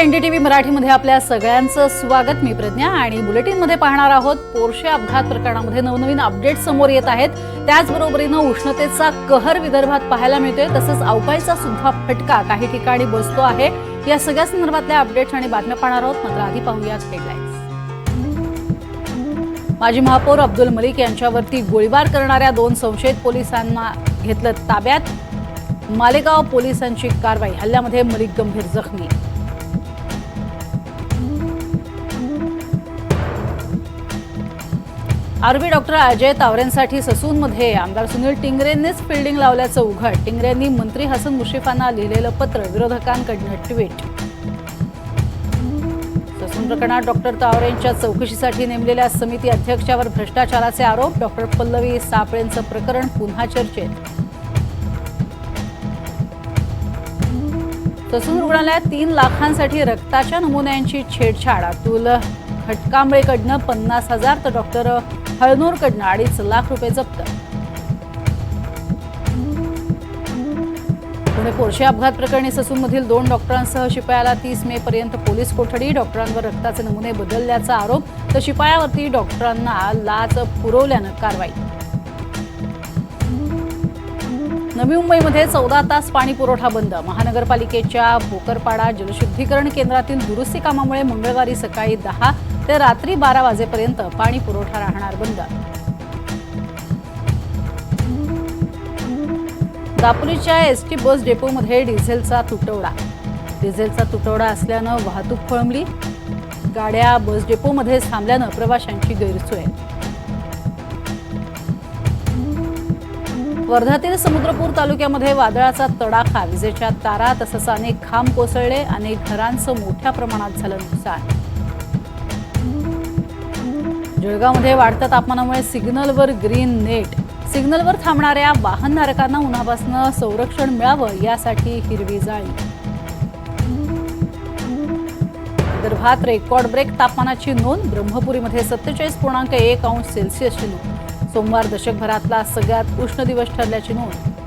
NDTV मराठीमध्ये आपल्या सगळ्यांचं स्वागत मी प्रज्ञा आणि बुलेटिनमध्ये पाहणार आहोत पोर्शे अपघात प्रकरणामध्ये नवनवीन अपडेट समोर येत आहेत. त्याचबरोबरीनं उष्णतेचा कहर विदर्भात पाहायला मिळतोय. तसंच अवकाळीचा सुद्धा फटका काही ठिकाणी बसतो आहे. या सगळ्या संदर्भातल्या अपडेट्स आणि बातम्या पाहणार आहोत. मात्र आधी पाहूयात हेडलाईन्स माजी महापौर अब्दुल मलिक यांच्यावरती गोळीबार करणाऱ्या दोन संशयित पोलिसांना घेतलं ताब्यात. मालेगाव पोलिसांची कारवाई हल्ल्यामध्ये मलिक गंभीर जखमी आरबी डॉक्टर अजय तावरेंसाठी ससूनमध्ये आमदार सुनील टिंगरेंनीच फिल्डिंग लावल्याचं उघड. टिंगरेंनी मंत्री हसन मुश्रीफांना लिहिलेलं पत्र विरोधकांकडनं ट्विट. ससून प्रकरणात डॉक्टर तावरेंच्या चौकशीसाठी नेमलेल्या समिती अध्यक्षावर भ्रष्टाचाराचे आरोप. डॉक्टर पल्लवी सापळेंचं प्रकरण पुन्हा चर्चेत. ससून रुग्णालयात तीन लाखांसाठी रक्ताच्या नमुन्यांची छेडछाड. अतुल खटकांबळेकडनं पन्नास हजार तर डॉक्टर हळनूरकडनं अडीच लाख रुपये जप्त. पुणे पोर्शे अपघात प्रकरणी ससूनमधील दोन डॉक्टरांसह शिपायाला तीस मे पर्यंत पोलीस कोठडी. डॉक्टरांवर रक्ताचे नमुने बदलल्याचा आरोप तर शिपायावरती डॉक्टरांना लाच पुरवल्यानं कारवाई. नवी मुंबईमध्ये चौदा तास पाणी पुरवठा बंद. महानगरपालिकेच्या भोकरपाडा जलशुद्धीकरण केंद्रातील दुरुस्ती कामामुळे मंगळवारी सकाळी दहा ते रात्री बारा वाजेपर्यंत पाणी पुरवठा राहणार बंद. दापोलीच्या एस टी बस डेपोमध्ये डिझेलचा तुटवडा. डिझेलचा तुटवडा असल्यानं वाहतूक खोळंबली. गाड्या बस डेपोमध्ये थांबल्यानं प्रवाशांची गैरसोय. वर्ध्यातील समुद्रपूर तालुक्यामध्ये वादळाचा तडाखा विजेच्या तारा तसंच अनेक खांब कोसळले अनेक घरांचं मोठ्या प्रमाणात झालं नुकसान जळगावमध्ये वाढत्या तापमानामुळे सिग्नलवर ग्रीन नेट सिग्नलवर थांबणाऱ्या वाहनधारकांना उन्हापासून संरक्षण मिळावं यासाठी हिरवी जाळी. विदर्भात रेकॉर्ड ब्रेक तापमानाची नोंद ब्रह्मपुरीमध्ये सत्तेचाळीस पूर्णांक एक अंश सेल्सिअसची नोंद. सोमवार दशकभरातला सगळ्यात उष्ण दिवस ठरल्याची नोंद.